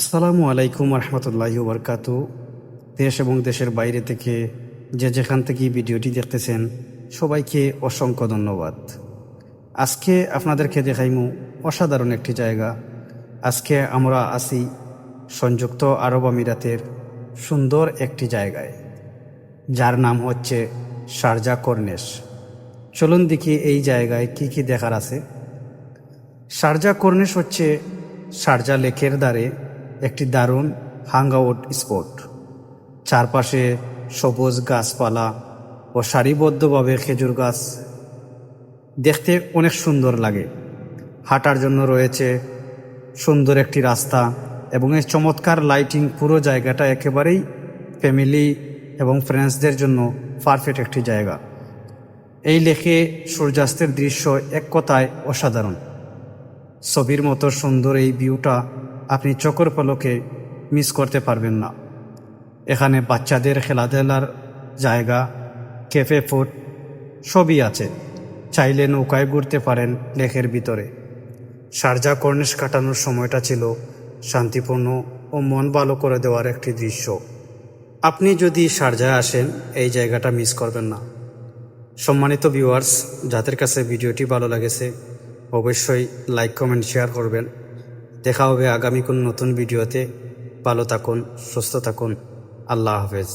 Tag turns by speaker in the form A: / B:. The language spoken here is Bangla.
A: আসসালামু আলাইকুম রহমতুল্লাহি বরকাতু দেশ এবং দেশের বাইরে থেকে যে যেখান থেকে ভিডিওটি দেখতেছেন, সবাইকে অসংখ্য ধন্যবাদ। আজকে আপনাদেরকে দেখাইমু অসাধারণ একটি জায়গা। আজকে আমরা আছি সংযুক্ত আরব আমিরাতের সুন্দর একটি জায়গায়, যার নাম হচ্ছে শারজা কর্নেশ। চলুন দেখি এই জায়গায় কি কি দেখার আছে। শারজা কর্নেশ হচ্ছে শারজা লেকের দ্বারে একটি দারুণ হাঙ্গাউট স্পট চারপাশে সবুজ গাছপালা ও সারিবদ্ধভাবে খেজুর গাছ। দেখতে অনেক সুন্দর লাগে। হাঁটার জন্য রয়েছে সুন্দর একটি রাস্তা এবং এই চমৎকার লাইটিং পুরো জায়গাটা একেবারেই ফ্যামিলি এবং ফ্রেন্ডসদের জন্য পারফেক্ট একটি জায়গা। এই লেখে সূর্যাস্তের দৃশ্য এক কথায় অসাধারণ। ছবির মতো সুন্দর এই ভিউটা আপনি চকর পলকে মিস করতে পারবেন না। এখানে বাচ্চাদের খেলাধুলার জায়গা, ক্যাফে, ফুড সবই আছে। চাইলে নৌকায় ঘুরতে পারেন লেকের ভিতরে। সারজা কর্নিশ কাটানোর সময়টা ছিল শান্তিপূর্ণ ও মন ভালো করে দেওয়ার একটি দৃশ্য। আপনি যদি সারজায় আসেন, এই জায়গাটা মিস করবেন না। সম্মানিত ভিউয়ার্স, যাদের কাছে ভিডিওটি ভালো লাগেছে, অবশ্যই লাইক, কমেন্ট, শেয়ার করবেন। দেখা হবে আগামী কোন নতুন ভিডিওতে। ভালো থাকুন সুস্থ থাকুন। আল্লাহ হাফেজ।